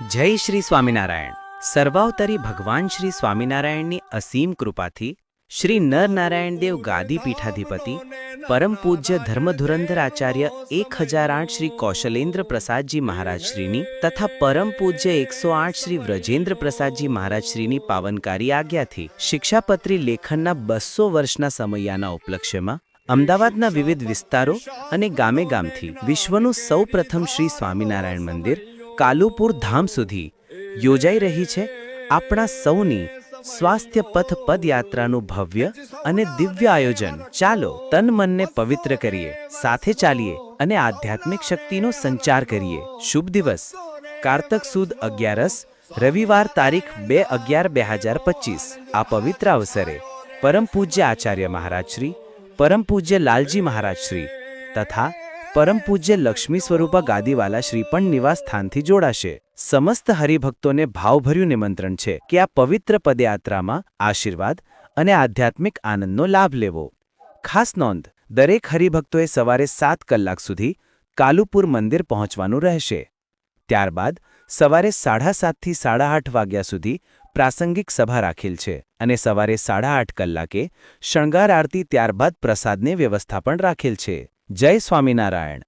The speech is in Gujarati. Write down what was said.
જય શ્રી સ્વામિનારાયણ. સર્વાવતરી ભગવાન શ્રી સ્વામિનારાયણની અસીમ કૃપાથી શ્રી નરનારાયણ દેવ ગાદી પીઠાધિપતિ પરમ પૂજ્ય ધર્મધુરંધર આચાર્ય એક હજાર આઠ શ્રી કૌશલેન્દ્ર પ્રસાદજી મહારાજ શ્રીની તથા પરમ પૂજ્ય એકસો આઠ શ્રી વ્રજેન્દ્ર પ્રસાદજી મહારાજશ્રીની પાવનકારી આજ્ઞાથી શિક્ષાપત્રી લેખનના બસો વર્ષના સમયાના ઉપલક્ષ્યમાં અમદાવાદના વિવિધ વિસ્તારો અને ગામે ગામથી વિશ્વનું સૌ પ્રથમ શ્રી સ્વામિનારાયણ મંદિર કાલુપુર ધામ સુધી યોજાઈ રહી છે આપણા સૌની સ્વાસ્થ્ય પથ પદયાત્રાનું ભવ્ય અને દિવ્ય આયોજન. ચાલો, તન મનને પવિત્ર કરીએ, સાથે ચાલીએ અને આધ્યાત્મિક શક્તિનો સંચાર કરીએ. શુભ દિવસ. કારતક સુદ અગિયારસ, રવિવાર તારીખ બે અગિયાર બે હજાર પચીસ. આ પવિત્ર અવસરે પરમ પૂજ્ય આચાર્ય મહારાજ શ્રી, પરમ પૂજ્ય લાલજી મહારાજ શ્રી તથા પરમ પૂજ્ય લક્ષ્મી સ્વરૂપા ગાદીવાલા શ્રી નિવાસ સ્થાનથી જોડાશે. સમસ્ત હરિભક્તોને ભાવભર્યું નિમંત્રણ છે કે આ પવિત્ર પદયાત્રામાં આશીર્વાદ અને આધ્યાત્મિક આનંદનો લાભ લેવો. ખાસ નોંધ, દરેક હરિભક્તોએ સવારે સાત કલાક સુધી કાલુપુર મંદિર પહોંચવાનું રહેશે. ત્યારબાદ સવારે સાડા સાતથી સાડા આઠ વાગ્યા સુધી પ્રાસંગિક સભા રાખેલ છે અને સવારે સાડા આઠ કલાકે શણગાર આરતી ત્યારબાદ પ્રસાદની વ્યવસ્થા પણ રાખેલ છે. જય સ્વામિનારાયણ.